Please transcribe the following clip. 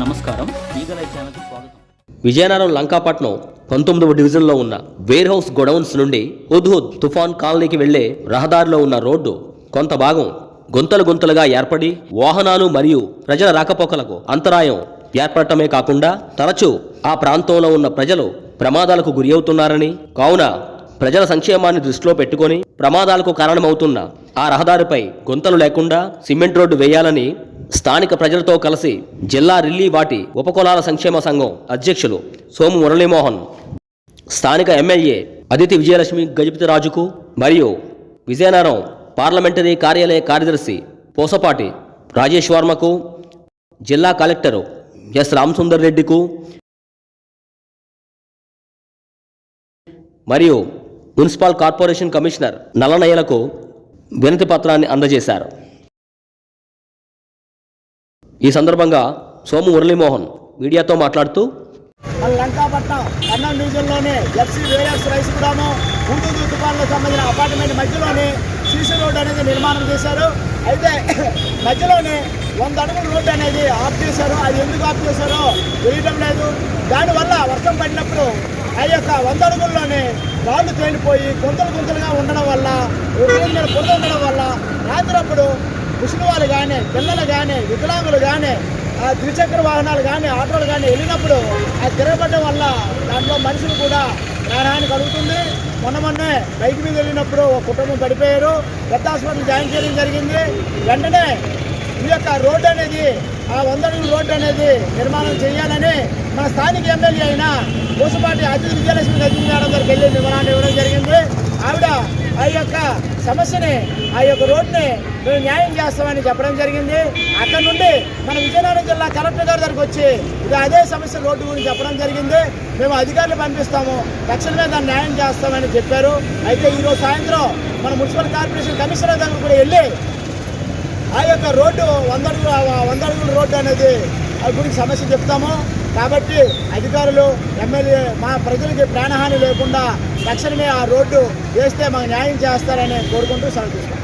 నమస్కారం. ఛానల్కి స్వాగతం. విజయనగరం లంకాపట్నం పంతొమ్మిదవ డివిజన్లో ఉన్న వేర్ హౌస్ గొడౌన్స్ నుండి హుద్హుద్ తుఫాన్ కాలనీకి వెళ్ళే రహదారిలో ఉన్న రోడ్డు కొంత భాగం గుంతలు గుంతలుగా ఏర్పడి వాహనాలు మరియు ప్రజల రాకపోకలకు అంతరాయం ఏర్పడటమే కాకుండా తరచూ ఆ ప్రాంతంలో ఉన్న ప్రజలు ప్రమాదాలకు గురి అవుతున్నారని కావున ప్రజల సంక్షేమాన్ని దృష్టిలో పెట్టుకొని ప్రమాదాలకు కారణమవుతున్న ఆ రహదారిపై గుంతలు లేకుండా సిమెంట్ రోడ్డు వేయాలని స్థానిక ప్రజలతో కలిసి జిల్లా రిల్లీ వాటి ఉపకులాల సంక్షేమ సంఘం అధ్యక్షులు సోము మురళీమోహన్ స్థానిక ఎమ్మెల్యే అదితి విజయలక్ష్మి గజపతిరాజుకు మరియు విజయనగరం పార్లమెంటరీ కార్యాలయ కార్యదర్శి పోసపాటి రాజేష్ వర్మకు జిల్లా కలెక్టరు ఎస్ రామసుందర్ రెడ్డికు మరియు మున్సిపల్ కార్పొరేషన్ కమిషనర్ నల్లనయ్యలకు వినతి పత్రాన్ని అందజేశారు. ఈ సందర్భంగా సోము మురళీమోహన్ మీడియాతో మాట్లాడుతూ మన లంకాపట్నం కర్నూలు డివిజన్లోని ఎఫ్సీ వేరియస్ రైస్ కూడాను హుందూరు దుకాణాలకు సంబంధించిన అపార్ట్మెంట్ మధ్యలోనే సీసీ రోడ్ అనేది నిర్మాణం చేశారు. అయితే మధ్యలోనే వంద అడుగుల రోడ్డు అనేది ఆఫ్ చేశారు. అది ఎందుకు ఆఫ్ చేశారో తెలియడం లేదు. దానివల్ల వర్షం పడినప్పుడు ఆ యొక్క వంద అడుగుల్లోనే రాళ్ళు తేలిపోయి గుంతలు గుంతలుగా ఉండడం వల్ల రోడ్డు మీద ఉండడం వల్ల రాత్రప్పుడు ముసలివాళ్ళు కానీ పిల్లలు కానీ వికలాంగులు కానీ ఆ ద్విచక్ర వాహనాలు కానీ ఆటోలు కానీ వెళ్ళినప్పుడు ఆ తిరగబడడం వల్ల దాంట్లో మనుషులు కూడా ప్రాణాన్ని కలుగుతుంది. మొన్న మొన్నే బైక్ మీద వెళ్ళినప్పుడు ఒక కుటుంబం పడిపోయారు. పెద్ద హాస్పిటల్ జాయిన్ చేయడం జరిగింది. వెంటనే ఈ యొక్క రోడ్డు అనేది ఆ వంద అడుగుల రోడ్డు అనేది నిర్మాణం చేయాలని మన స్థానిక ఎమ్మెల్యే అయిన పూసపాటి అతిథి విజయలక్ష్మి గజి మేడం గారికి వెళ్ళి వివరాన్ని ఇవ్వడం జరిగింది. ఆవిడ ఆ యొక్క సమస్యని ఆ యొక్క రోడ్డుని మేము న్యాయం చేస్తామని చెప్పడం జరిగింది. అక్కడ నుండి మన విజయనగరం జిల్లా కలెక్టర్ గారి దగ్గరకు వచ్చి ఇది అదే సమస్య రోడ్డు గురించి చెప్పడం జరిగింది. మేము అధికారులు పంపిస్తాము. తక్షణమే దాన్ని న్యాయం చేస్తామని చెప్పారు. అయితే ఈరోజు సాయంత్రం మన మున్సిపల్ కార్పొరేషన్ కమిషనర్ దగ్గర కూడా వెళ్ళి ఆ యొక్క రోడ్డు వంద అడుగుల వంద అడుగుల రోడ్డు అనేది ఆ గురించి సమస్య చెప్తాము. కాబట్టి అధికారులు ఎమ్మెల్యే మా ప్రజలకి ప్రాణహాని లేకుండా తక్షణమే ఆ రోడ్డు వేస్తే మాకు న్యాయం చేస్తారని కోరుకుంటూ సంతోషం